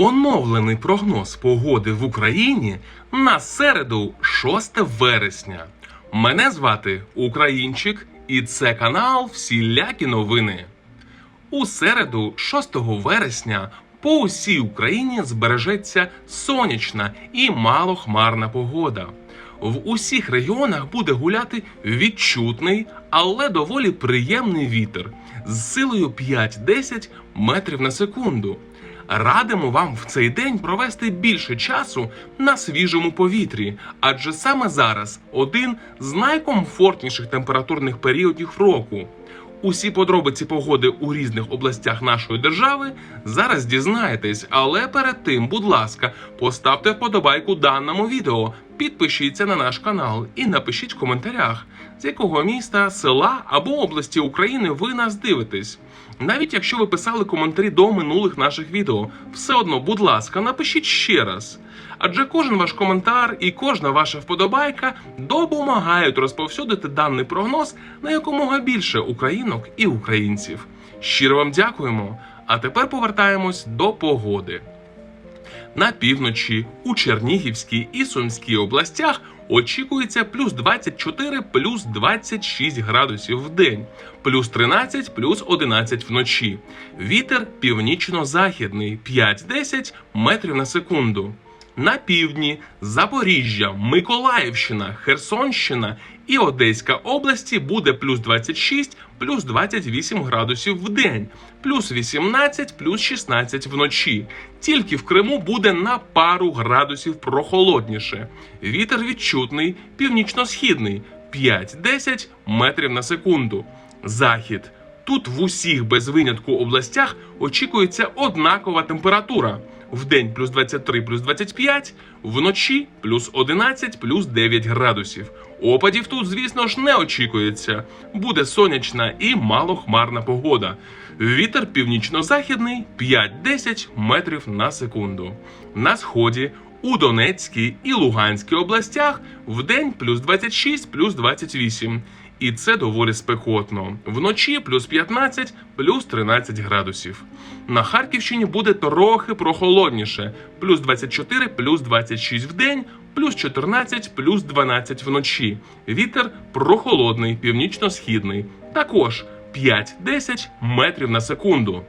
Оновлений прогноз погоди в Україні на середу 6 вересня. Мене звати Українчик, і це канал Всілякі новини. У середу, 6 вересня, по усій Україні збережеться сонячна і малохмарна погода. В усіх регіонах буде гуляти відчутний, але доволі приємний вітер з силою 5-10 метрів на секунду. Радимо вам в цей день провести більше часу на свіжому повітрі, адже саме зараз один з найкомфортніших температурних періодів року. Усі подробиці погоди у різних областях нашої держави зараз дізнаєтесь, але перед тим, будь ласка, поставте вподобайку даному відео, підпишіться на наш канал і напишіть в коментарях, з якого міста, села або області України ви нас дивитесь. Навіть якщо ви писали коментарі до минулих наших відео, все одно, будь ласка, напишіть ще раз. Адже кожен ваш коментар і кожна ваша вподобайка допомагають розповсюдити даний прогноз на якомога більше українок і українців. Щиро вам дякуємо. А тепер повертаємось до погоди. На півночі у Чернігівській і Сумській областях очікується плюс 24, плюс 26 градусів в день, плюс 13, плюс 11 вночі. Вітер північно-західний 5-10 метрів на секунду. На півдні Запоріжжя, Миколаївщина, Херсонщина і Одеська області буде плюс 26, плюс 28 градусів в день, плюс 18, плюс 16 вночі. Тільки в Криму буде на пару градусів прохолодніше. Вітер відчутний, північно-східний 5-10 метрів на секунду. Захід. Тут в усіх без винятку областях очікується однакова температура. В день плюс 23, плюс 25, вночі плюс 11, плюс 9 градусів. Опадів тут, звісно ж, не очікується. Буде сонячна і малохмарна погода. Вітер північно-західний 5-10 метрів на секунду. На сході у Донецькій і Луганській областях в день плюс 26, плюс 28. І це доволі спекотно. Вночі плюс 15, плюс 13 градусів. На Харківщині буде трохи прохолодніше: плюс 24, плюс 26 в день, плюс 14, плюс 12 вночі. Вітер прохолодний, північно-східний. Також 5-10 метрів на секунду.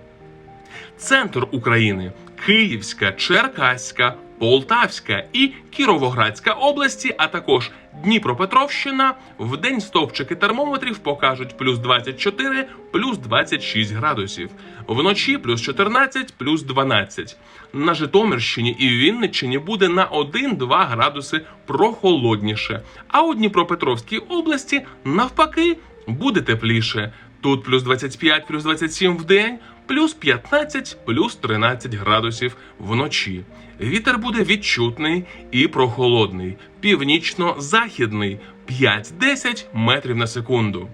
Центр України Київська, Черкаська, Полтавська і Кіровоградська області, а також Дніпропетровщина. В день стовпчики термометрів покажуть плюс 24, плюс 26 градусів. Вночі плюс 14, плюс 12. На Житомирщині і Вінниччині буде на 1-2 градуси прохолодніше. А у Дніпропетровській області навпаки буде тепліше. Тут плюс 25, плюс 27 в день, плюс 15, плюс 13 градусів вночі. Вітер буде відчутний і прохолодний, північно-західний 5-10 метрів на секунду.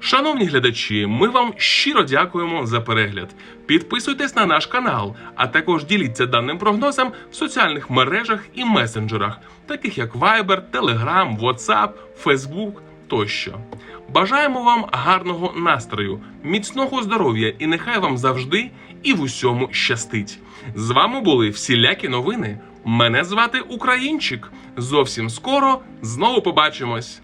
Шановні глядачі, ми вам щиро дякуємо за перегляд. Підписуйтесь на наш канал, а також діліться даним прогнозом в соціальних мережах і месенджерах, таких як Viber, Telegram, WhatsApp, Facebook тощо. Бажаємо вам гарного настрою, міцного здоров'я і нехай вам завжди і в усьому щастить. З вами були всілякі новини. Мене звати Українчик. Зовсім скоро знову побачимось.